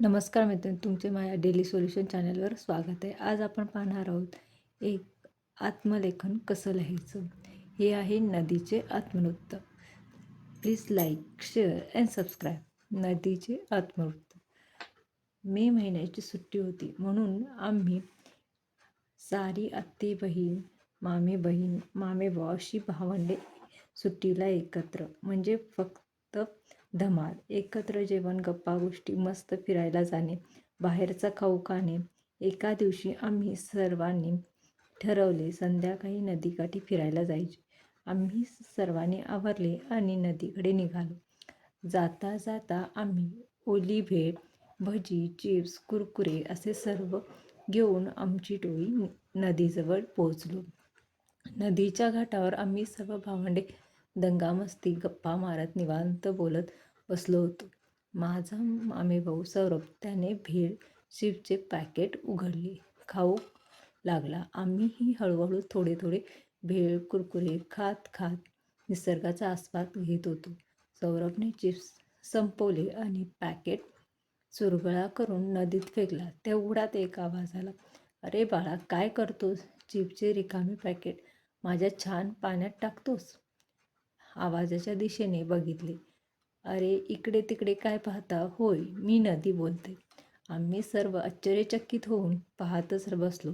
नमस्कार मित्रांनो तुमचे माझ्या डेली सोल्युशन चॅनलवर स्वागत आहे. आज आपण पाहणार आहोत एक आत्मलेखन कसं लिहायचं? हे आहे नदीचे आत्मवृत्त. Please like share and subscribe नदीचे आत्मवृत्त. मे महिन्याची सुट्टी होती म्हणून आम्ही सारी आत्ते बहीण मामे बहीण मामे भाऊ अशी भावंडे सुट्टीला एकत्र. म्हणजे फक्त धमाल एकत्र जेवण गप्पा गोष्टी मस्त फिरायला जाणे बाहेरचा खाऊ खाणे. एका दिवशी आम्ही सर्वांनी ठरवले संध्याकाळी नदीकाठी फिरायला जायचे. आम्ही सर्वांनी आवरले आणि नदीकडे निघालो. जाता जाता आम्ही ओली भेळ भजी चिप्स कुरकुरे असे सर्व घेऊन आमची टोळी नदीजवळ पोहोचलो. नदीच्या घाटावर आम्ही सर्व भावंडे दंगामस्ती गप्पा मारत निवांत बोलत बसलो होतो. माझा मामी भाऊ सौरभ त्याने भेळ शिवचे पॅकेट उघडले. खाऊ लागला. आम्हीही हळूहळू थोडे थोडे भेळ कुरकुरे खात खात निसर्गाचा आस्वाद घेत होतो. सौरभने चिप्स संपवले आणि पॅकेट चुरगळा करून नदीत फेकला. तेवढ्यात एक आवाज आला अरे बाळा काय करतोस? चिप्सचे रिकामी पॅकेट माझ्या छान पाण्यात टाकतोस? आवाजाच्या दिशेने बघितले. अरे इकडे तिकडे काय पाहता? होय मी नदी बोलते. आम्ही सर्व आश्चर्यचकित होऊन पाहतच बसलो.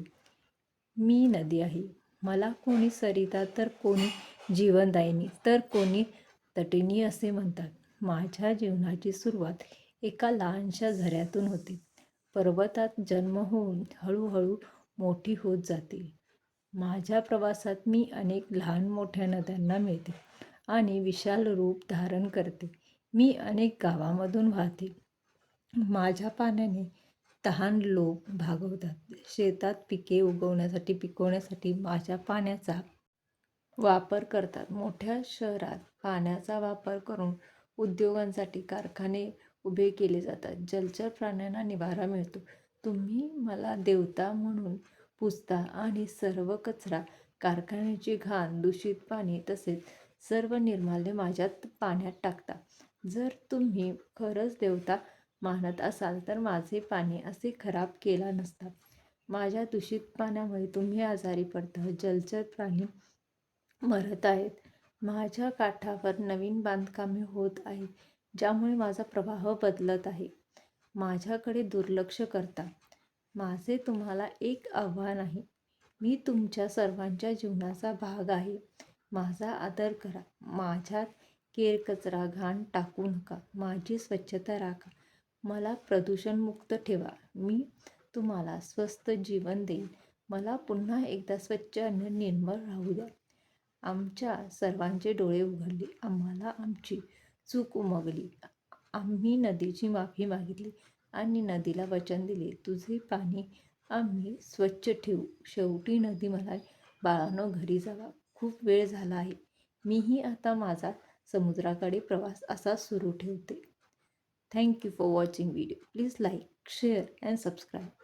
मी नदी आहे. मला कोणी सरिता तर कोणी जीवनदायिनी तर कोणी तटिनी असे म्हणतात. माझ्या जीवनाची सुरुवात एका लहानशा झऱ्यातून होते. पर्वतात जन्म होऊन हळूहळू मोठी होत जाते. माझ्या प्रवासात मी अनेक लहान मोठ्या नद्यांना मिळते आणि विशाल रूप धारण करते. मी अनेक गावामधून वाहते. माझ्या पाण्याने तहान लोक भागवतात. शेतात पिके उगवण्यासाठी पिकवण्यासाठी माझ्या पाण्याचा वापर करतात. मोठ्या शहरात पाण्याचा वापर करून उद्योगांसाठी कारखाने उभे केले जातात. जलचर प्राण्यांना निवारा मिळतो. तुम्ही मला देवता म्हणून पुजता आणि सर्व कचरा कारखान्याची घाण दूषित पाणी तसेच सर्व निर्माल्य माझ्यात पाण्यात टाकता. जर तुम्ही खरंच देवता मानत असाल तर माझे पाणी असे खराब केला नसता. माझ्या दूषित पाण्यामुळे तुम्ही आजारी पडता. जलचर प्राणी मरत आहेत. माझ्या काठावर नवीन बांधकामे होत आहेत ज्यामुळे माझा प्रवाह बदलत आहे. माझ्याकडे दुर्लक्ष करता. माझे तुम्हाला एक आव्हान आहे. मी तुमच्या सर्वांच्या जीवनाचा भाग आहे. माझा आदर करा. माझ्यात केर कचरा घाण टाकू नका. माझी स्वच्छता राखा. मला प्रदूषणमुक्त ठेवा. मी तुम्हाला स्वस्त जीवन देईन. मला पुन्हा एकदा स्वच्छ आणि निर्मळ राहू द्या. आमच्या सर्वांचे डोळे उघडले. आम्हाला आमची चूक उमगली. आम्ही नदीची माफी मागितली आणि नदीला वचन दिले. तुझे पाणी आम्ही स्वच्छ ठेवू. शेवटी नदी मला बाळानो घरी जावा. खूप वेळ झाला आहे. मीही आता माझा समुद्राकडे प्रवास असा सुरू ठेवते. Thank you for watching video please like share and subscribe